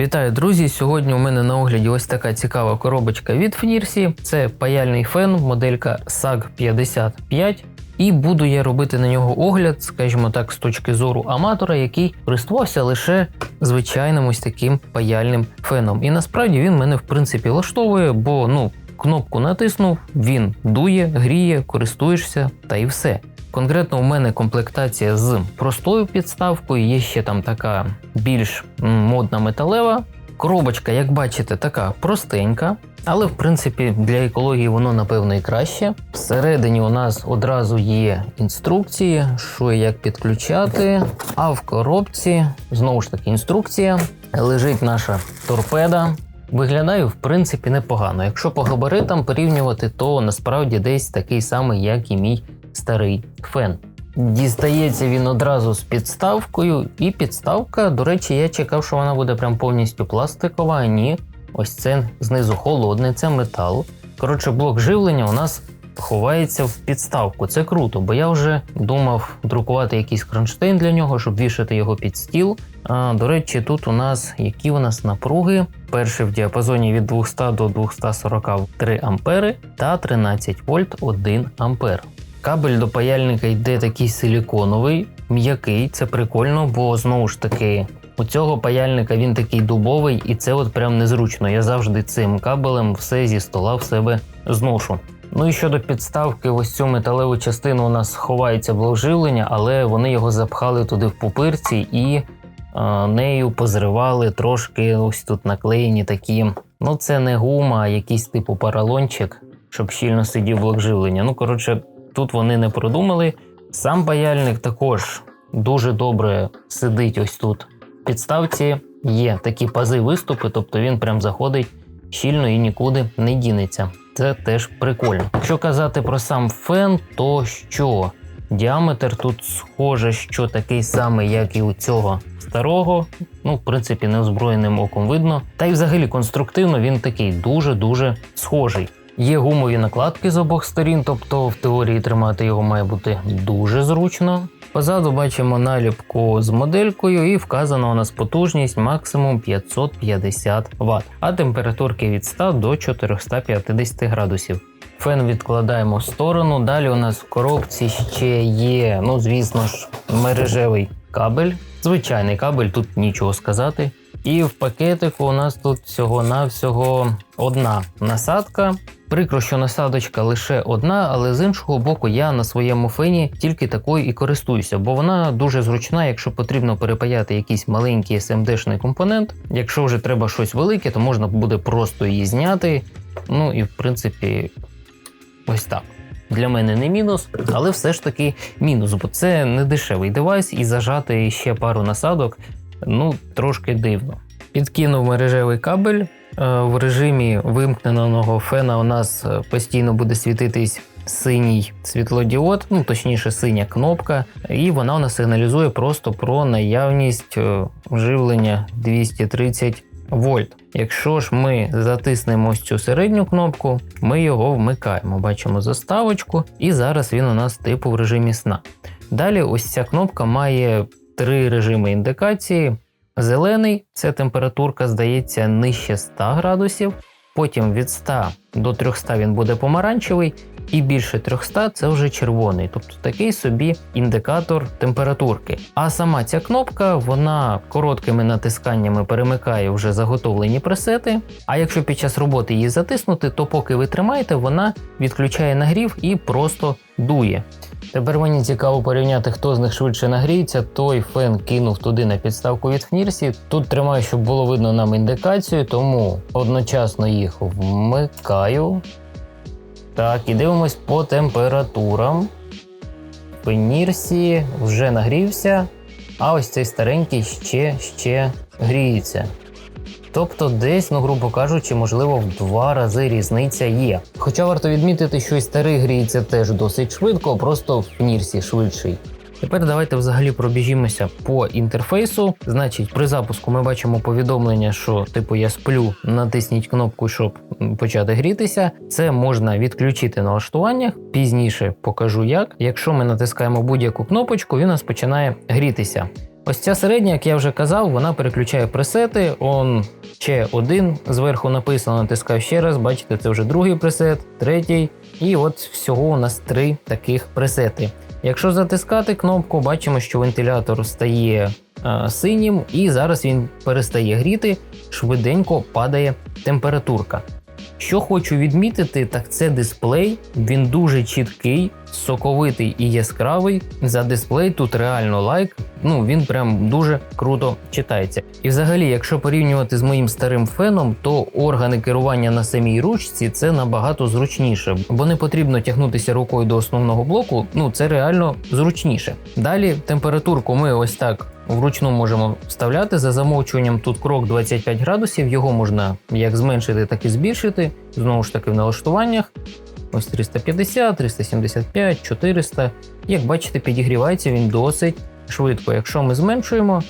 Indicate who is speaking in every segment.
Speaker 1: Вітаю, друзі! Сьогодні у мене на огляді ось така цікава коробочка від Фнірсі. Це паяльний фен, моделька SAG 55. І буду я робити на нього огляд, скажімо так, з точки зору аматора, який користувався лише звичайним ось таким паяльним феном. І насправді він мене в принципі влаштовує, бо ну кнопку натиснув, він дує, гріє, користуєшся та і все. Конкретно у мене комплектація з простою підставкою, є ще там така більш модна металева. Коробочка, як бачите, така простенька, але в принципі для екології воно напевно і краще. Всередині у нас одразу є інструкції, що і як підключати. А в коробці знову ж таки інструкція. Лежить наша торпеда. Виглядає в принципі непогано. Якщо по габаритам порівнювати, то насправді десь такий самий, як і мій старий фен. Дістається він одразу з підставкою, і підставка, до речі, я чекав, що вона буде прям повністю пластикова. а Ні, ось це знизу холодне, це метал. Коротше, блок живлення у нас ховається в підставку. Це круто, бо я вже думав друкувати якийсь кронштейн для нього, щоб вішати його під стіл. А, До речі, тут у нас які у нас напруги. Перший в діапазоні від 200 до 243 ампери та 13 вольт 1 ампер. Кабель до паяльника йде такий силіконовий, м'який, це прикольно, бо знову ж таки у цього паяльника він такий дубовий, і це от прям незручно. Я завжди цим кабелем все зі стола в себе зношу. Ну і щодо підставки, ось цю металеву частину у нас ховається блок живлення, але вони його запхали туди в пупирці і нею позривали трошки ось тут наклеєні такі. Ну це не гума, а якийсь типу паралончик, щоб щільно сидів блок живлення. Ну коротше. Тут вони не продумали. Сам паяльник також дуже добре сидить ось тут. В підставці є такі пази виступи, тобто він прям заходить щільно і нікуди не дінеться. Це теж прикольно. Якщо казати про сам фен, то що? Діаметр тут схоже, що такий самий, як і у цього старого. Ну, в принципі, неозброєним оком видно. Та й взагалі конструктивно він такий дуже-дуже схожий. Є гумові накладки з обох сторін, тобто в теорії тримати його має бути дуже зручно. Позаду бачимо наліпку з моделькою і вказана у нас потужність максимум 550 Вт, а температурки від 100 до 450 градусів. Фен відкладаємо в сторону. Далі у нас в коробці ще є, ну звісно ж, мережевий кабель. Звичайний кабель, тут нічого сказати. І в пакетику у нас тут всього-навсього одна насадка. Прикро, що насадочка лише одна, але з іншого боку, я на своєму фені тільки такою і користуюся, бо вона дуже зручна, якщо потрібно перепаяти якийсь маленький SMD-шний компонент. Якщо вже треба щось велике, то можна буде просто її зняти. Ну і в принципі, ось так. Для мене не мінус, але все ж таки мінус, бо це не дешевий девайс, і зажати ще пару насадок ну трошки дивно. Підкинув мережевий кабель. Е, в режимі вимкненого фена у нас е, постійно буде світитись синій світлодіод, ну точніше, синя кнопка, і вона у нас сигналізує просто про наявність е, живлення 230 вольт. Якщо ж ми затиснемо ось цю середню кнопку, ми його вмикаємо. Бачимо заставочку, і зараз він у нас типу в режимі сна. Далі ось ця кнопка має три режими індикації. Зелений це температурка, здається, нижче 100 градусів. Потім від 100 до 300 він буде помаранчевий, і більше 300 це вже червоний, тобто такий собі індикатор температурки. А сама ця кнопка вона короткими натисканнями перемикає вже заготовлені пресети. А якщо під час роботи її затиснути, то поки ви тримаєте, вона відключає нагрів і просто дує. Тепер мені цікаво порівняти, хто з них швидше нагріється. Той фен кинув туди на підставку від Фнірсі. Тут тримаю, щоб було видно нам індикацію, тому одночасно їх вмикаю. Так, і дивимось по температурам. Пенірсі вже нагрівся, а ось цей старенький ще ще гріється. Тобто десь, ну грубо кажучи, можливо, в два рази різниця є. Хоча варто відмітити, що і старий гріється теж досить швидко, просто в Нірсі швидший. Тепер давайте взагалі пробіжімося по інтерфейсу. Значить, при запуску ми бачимо повідомлення, що типу я сплю, натисніть кнопку, щоб почати грітися. Це можна відключити на налаштуваннях. Пізніше покажу як. Якщо ми натискаємо будь-яку кнопочку, він у нас починає грітися. Ось ця середня, як я вже казав, вона переключає пресети. Он ще один зверху написано, натискаю ще раз. Бачите, це вже другий пресет, третій. І от всього у нас три таких пресети. Якщо затискати кнопку, бачимо, що вентилятор стає е, синім, і зараз він перестає гріти, швиденько падає температурка. Що хочу відмітити, так це дисплей. Він дуже чіткий, соковитий і яскравий. За дисплей тут реально лайк. Ну він прям дуже круто читається. І взагалі, якщо порівнювати з моїм старим феном, то органи керування на самій ручці це набагато зручніше, бо не потрібно тягнутися рукою до основного блоку. Ну це реально зручніше. Далі температурку ми ось так вручну можемо вставляти за замовчуванням. Тут крок 25 градусів. Його можна як зменшити, так і збільшити. Знову ж таки в налаштуваннях. Ось 350, 375, 400. Як бачите, підігрівається він досить швидко. Якщо ми зменшуємо,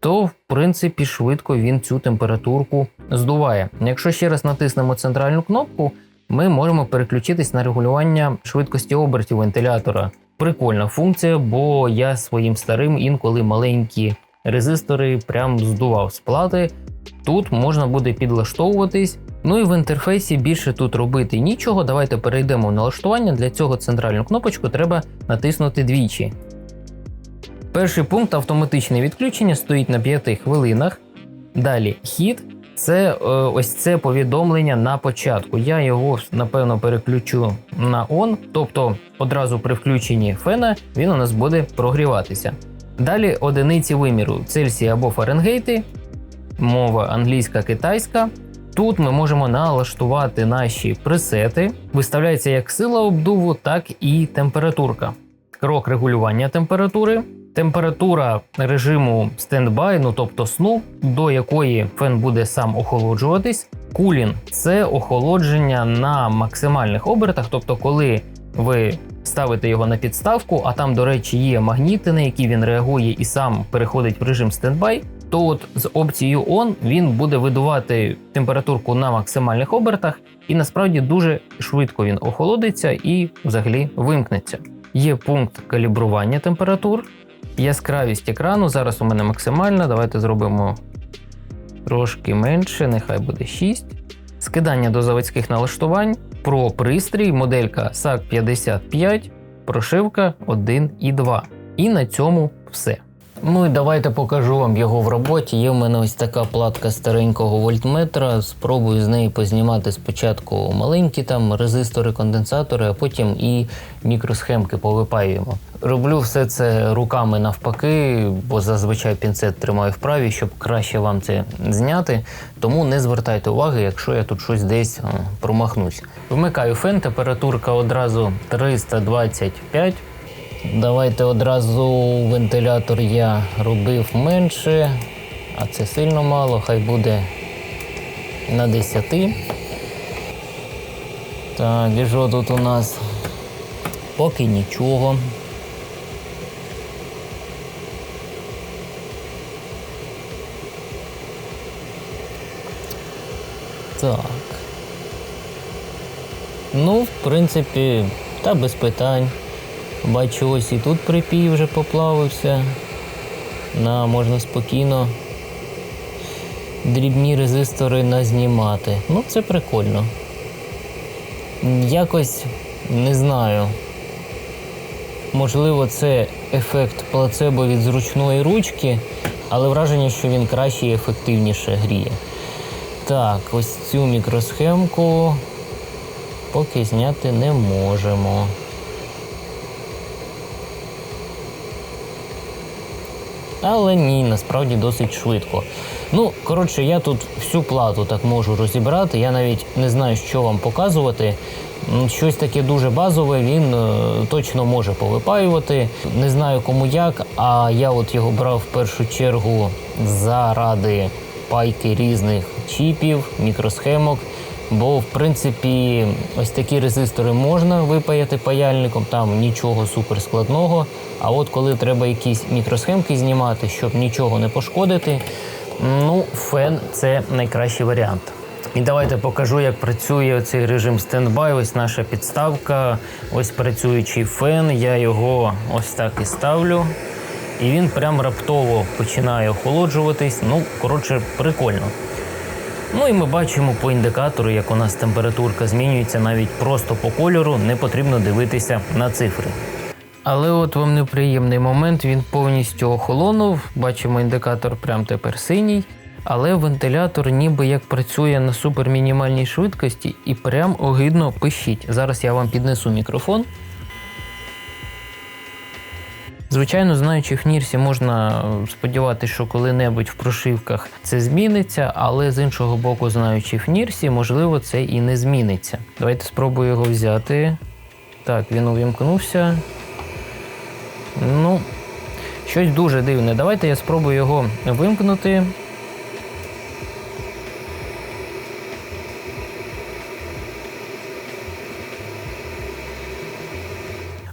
Speaker 1: то в принципі швидко він цю температурку здуває. Якщо ще раз натиснемо центральну кнопку, ми можемо переключитись на регулювання швидкості обертів вентилятора. Прикольна функція, бо я своїм старим інколи маленькі резистори прям здував з плати. Тут можна буде підлаштовуватись. Ну і в інтерфейсі більше тут робити нічого. Давайте перейдемо в налаштування. Для цього центральну кнопочку треба натиснути двічі. Перший пункт автоматичне відключення стоїть на 5 хвилинах. Далі хід це е, ось це повідомлення на початку. Я його напевно переключу на on, тобто одразу при включенні фена він у нас буде прогріватися. Далі одиниці виміру Цельсія або Фаренгейти, мова англійська китайська. Тут ми можемо налаштувати наші пресети. Виставляється як сила обдуву, так і температурка. Крок регулювання температури. Температура режиму стендбай, ну тобто сну, до якої фен буде сам охолоджуватись. Кулін це охолодження на максимальних обертах, тобто, коли ви ставите його на підставку, а там, до речі, є магніти, на які він реагує і сам переходить в режим стендбай, то от з опцією ON він буде видувати температурку на максимальних обертах, і насправді дуже швидко він охолодиться і взагалі вимкнеться. Є пункт калібрування температур. Яскравість екрану зараз у мене максимальна. Давайте зробимо трошки менше, нехай буде 6. Скидання до заводських налаштувань. Про пристрій моделька SAC 55, прошивка 1 і 2. І на цьому все. Ну і давайте покажу вам його в роботі. Є в мене ось така платка старенького вольтметра. Спробую з неї познімати спочатку маленькі там резистори, конденсатори, а потім і мікросхемки повипаюємо. Роблю все це руками навпаки, бо зазвичай пінцет тримаю вправі, щоб краще вам це зняти. Тому не звертайте уваги, якщо я тут щось десь о, промахнусь. Вмикаю фен, температурка одразу 325. Давайте одразу вентилятор я робив менше, а це сильно мало, хай буде на 10. Так, і що тут у нас? Поки нічого. Так. Ну, в принципі, та без питань. Бачу, ось і тут припій вже поплавився. На, можна спокійно дрібні резистори назнімати. Ну, це прикольно. Якось не знаю. Можливо, це ефект плацебо від зручної ручки, але враження, що він краще і ефективніше гріє. Так, ось цю мікросхемку поки зняти не можемо. Але ні, насправді досить швидко. Ну, коротше, я тут всю плату так можу розібрати. Я навіть не знаю, що вам показувати. Щось таке дуже базове, він е, точно може повипаювати. Не знаю кому як, а я от його брав в першу чергу заради пайки різних чіпів, мікросхемок. Бо, в принципі, ось такі резистори можна випаяти паяльником, там нічого суперскладного. А от коли треба якісь мікросхемки знімати, щоб нічого не пошкодити, ну, фен це найкращий варіант. І давайте покажу, як працює цей режим стендбай. Ось наша підставка, ось працюючий фен. Я його ось так і ставлю. і він прям раптово починає охолоджуватись. Ну, коротше, прикольно. Ну і ми бачимо по індикатору, як у нас температурка змінюється навіть просто по кольору, не потрібно дивитися на цифри. Але от вам неприємний момент, він повністю охолонув. Бачимо, індикатор прям тепер синій. Але вентилятор ніби як працює на супермінімальній швидкості і прям огидно пищить. Зараз я вам піднесу мікрофон. Звичайно, знаючи в Нірсі, можна сподіватися, що коли-небудь в прошивках це зміниться, але з іншого боку, знаючи в Нірсі, можливо, це і не зміниться. Давайте спробую його взяти. Так, він увімкнувся. Ну, щось дуже дивне. Давайте я спробую його вимкнути.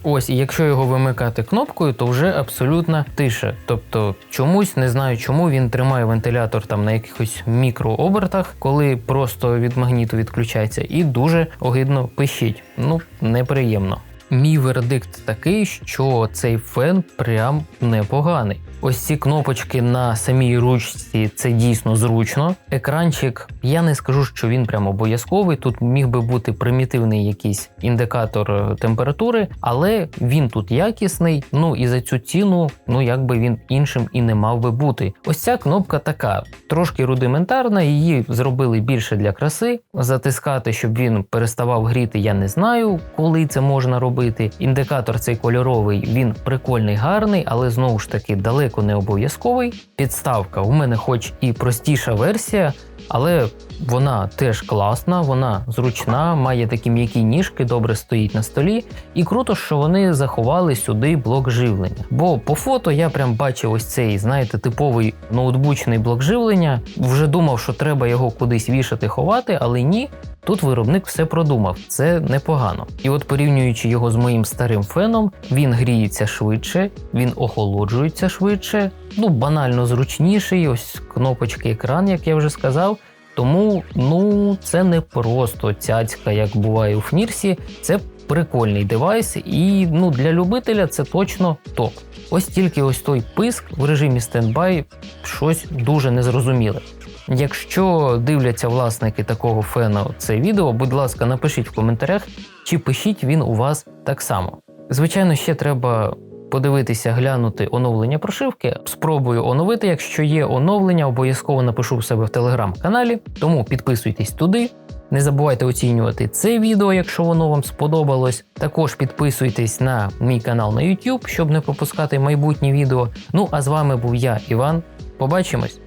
Speaker 1: Ось, і якщо його вимикати кнопкою, то вже абсолютна тиша. Тобто чомусь не знаю, чому він тримає вентилятор там на якихось мікрообертах, коли просто від магніту відключається, і дуже огидно пищить. Ну, неприємно. Мій вердикт такий, що цей фен прям непоганий. Ось ці кнопочки на самій ручці це дійсно зручно. Екранчик, я не скажу, що він прям обов'язковий. Тут міг би бути примітивний якийсь індикатор е, температури, але він тут якісний. Ну і за цю ціну, ну якби він іншим і не мав би бути. Ось ця кнопка така, трошки рудиментарна, її зробили більше для краси. Затискати, щоб він переставав гріти, я не знаю, коли це можна робити. Індикатор цей кольоровий, він прикольний, гарний, але знову ж таки далеко не обов'язковий. Підставка у мене, хоч і простіша версія, але вона теж класна, вона зручна, має такі м'які ніжки, добре стоїть на столі. І круто, що вони заховали сюди блок живлення. Бо по фото я прям бачив ось цей, знаєте, типовий ноутбучний блок живлення. Вже думав, що треба його кудись вішати, ховати, але ні. Тут виробник все продумав, це непогано. І от порівнюючи його з моїм старим феном, він гріється швидше, він охолоджується швидше, ну банально зручніший. Ось кнопочки екран, як я вже сказав. Тому ну це не просто цяцька, як буває у Фнірсі. Це прикольний девайс, і ну для любителя це точно топ. Ось тільки ось той писк в режимі стендбай щось дуже незрозуміле. Якщо дивляться власники такого фену це відео, будь ласка, напишіть в коментарях, чи пишіть він у вас так само. Звичайно, ще треба подивитися, глянути оновлення прошивки. Спробую оновити. Якщо є оновлення, обов'язково напишу в себе в телеграм-каналі, тому підписуйтесь туди. Не забувайте оцінювати це відео, якщо воно вам сподобалось. Також підписуйтесь на мій канал на YouTube, щоб не пропускати майбутні відео. Ну а з вами був я, Іван. Побачимось!